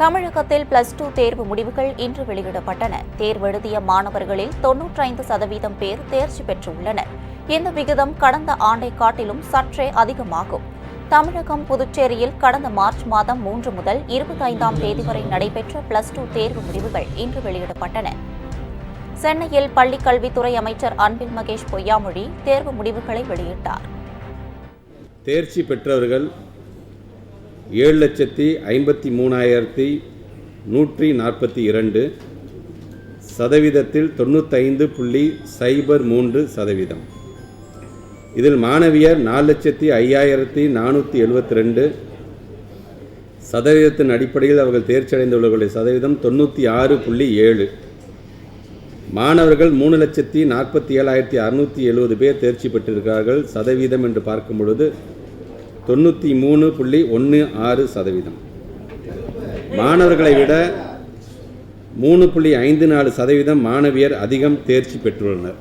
தமிழகத்தில் plus two தேர்வு முடிவுகள் இன்று வெளியிடப்பட்டன. தேர்வெழுதிய மாணவர்களில் தொன்னூற்றைந்து சதவீதம் பேர் தேர்ச்சி பெற்றுள்ளனர். இந்த விகிதம் கடந்த ஆண்டை காட்டிலும் சற்றே அதிகமாகும். தமிழகம் புதுச்சேரியில் கடந்த மார்ச் மாதம் மூன்று முதல் இருபத்தைந்தாம் தேதி வரை நடைபெற்ற பிளஸ் டூ தேர்வு முடிவுகள் இன்று வெளியிடப்பட்டன. சென்னையில் பள்ளிக் கல்வித்துறை அமைச்சர் அன்பில் மகேஷ் பொய்யாமொழி தேர்வு முடிவுகளை வெளியிட்டார். தேர்ச்சி பெற்றவர்கள் ஏழு லட்சத்தி ஐம்பத்தி மூணாயிரத்தி நூற்றி நாற்பத்தி இரண்டு சதவீதத்தில் தொண்ணூத்தைந்து புள்ளி சைபர் மூன்று சதவீதம். இதில் மாணவியர் நாலு லட்சத்தி ஐயாயிரத்தி நானூற்றி எழுபத்தி ரெண்டு சதவீதத்தின் அடிப்படையில் அவர்கள் தேர்ச்சி அடைந்துள்ளவர்களுடைய சதவீதம் தொண்ணூற்றி ஆறு புள்ளி ஏழு. மாணவர்கள் மூணு லட்சத்தி நாற்பத்தி ஏழாயிரத்தி அறுநூற்றி எழுபது பேர் தேர்ச்சி பெற்றிருக்கிறார்கள் சதவீதம் என்று பார்க்கும் பொழுது தொண்ணூற்றி மூணு புள்ளி ஒன்று ஆறு சதவீதம். மாணவர்களை விட மூணு புள்ளி ஐந்து நாலு சதவீதம் மாணவியர் அதிகம் தேர்ச்சி பெற்றுள்ளனர்.